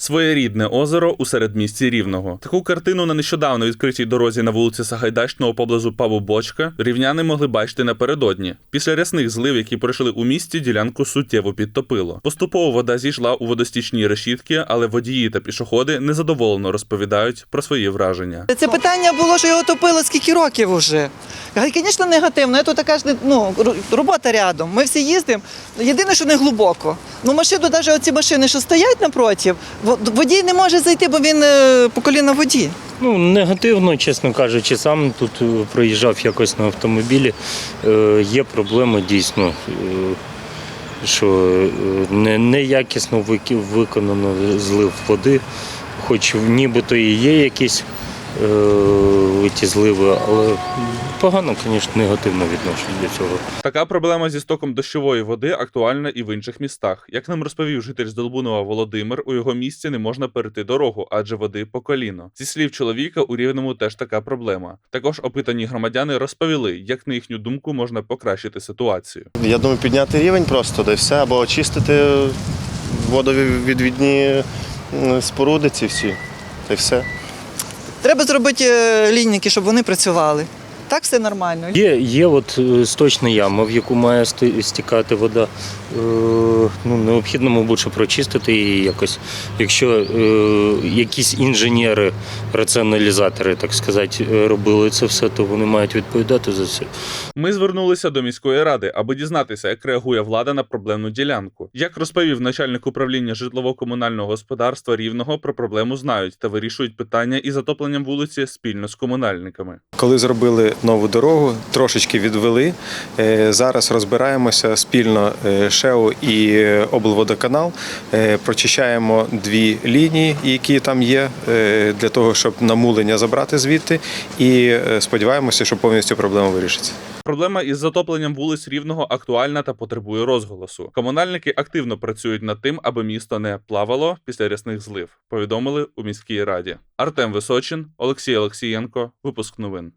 Своєрідне озеро у середмісті Рівного. Таку картину на нещодавно відкритій дорозі на вулиці Сагайдачного поблизу Паву Бочка рівняни могли бачити напередодні. Після рясних злив, які пройшли у місті, ділянку суттєво підтопило. Поступово вода зійшла у водостічні решітки, але водії та пішоходи незадоволено розповідають про свої враження. Це питання було, що його топило скільки років вже. Звісно, негативно. Це така ж ну, робота рядом. Ми всі їздимо. Єдине, що не глибоко. Ну, машину, навіть оці машини, що стоять напротив, водій не може зайти, бо він е, по коліна воді. Ну, негативно, чесно кажучи, сам тут е, проїжджав якось на автомобілі. Е, є проблеми дійсно, е, що е, не, неякісно виконано злив води, хоч нібито і є якісь е, ті зливи, але погано, звісно, негативно відношусь до цього. Така проблема зі стоком дощової води актуальна і в інших містах. Як нам розповів житель з Долбунова Володимир, у його місті не можна перейти дорогу, адже води по коліно. Зі слів чоловіка, у рівному теж така проблема. Також опитані громадяни розповіли, як на їхню думку можна покращити ситуацію. Я думаю, підняти рівень просто, да все, або очистити водовідвідні м, споруди ці всі. Та й все. Треба зробити лінники, щоб вони працювали. Так все нормально. Є, є от е, сточна яма, в яку має сти- стікати вода. Е, ну, необхідно, мабуть, прочистити її якось. Якщо е, якісь інженери, раціоналізатори, так сказати, робили це все, то вони мають відповідати за це. Ми звернулися до міської ради, аби дізнатися, як реагує влада на проблемну ділянку. Як розповів начальник управління житлово-комунального господарства Рівного, про проблему знають та вирішують питання із затопленням вулиці спільно з комунальниками. Коли зробили нову дорогу, трошечки відвели. Е, Зараз розбираємося спільно е, ШЕО і е, облводоканал. Прочищаємо дві лінії, які там є, для того, щоб намулення забрати звідти. І сподіваємося, що повністю проблема вирішиться. Проблема із затопленням вулиць рівного актуальна та потребує розголосу. Комунальники активно працюють над тим, аби місто не плавало після рясних злив. Повідомили у міській раді. Артем Височин, Олексій Олексієнко. Випуск новин.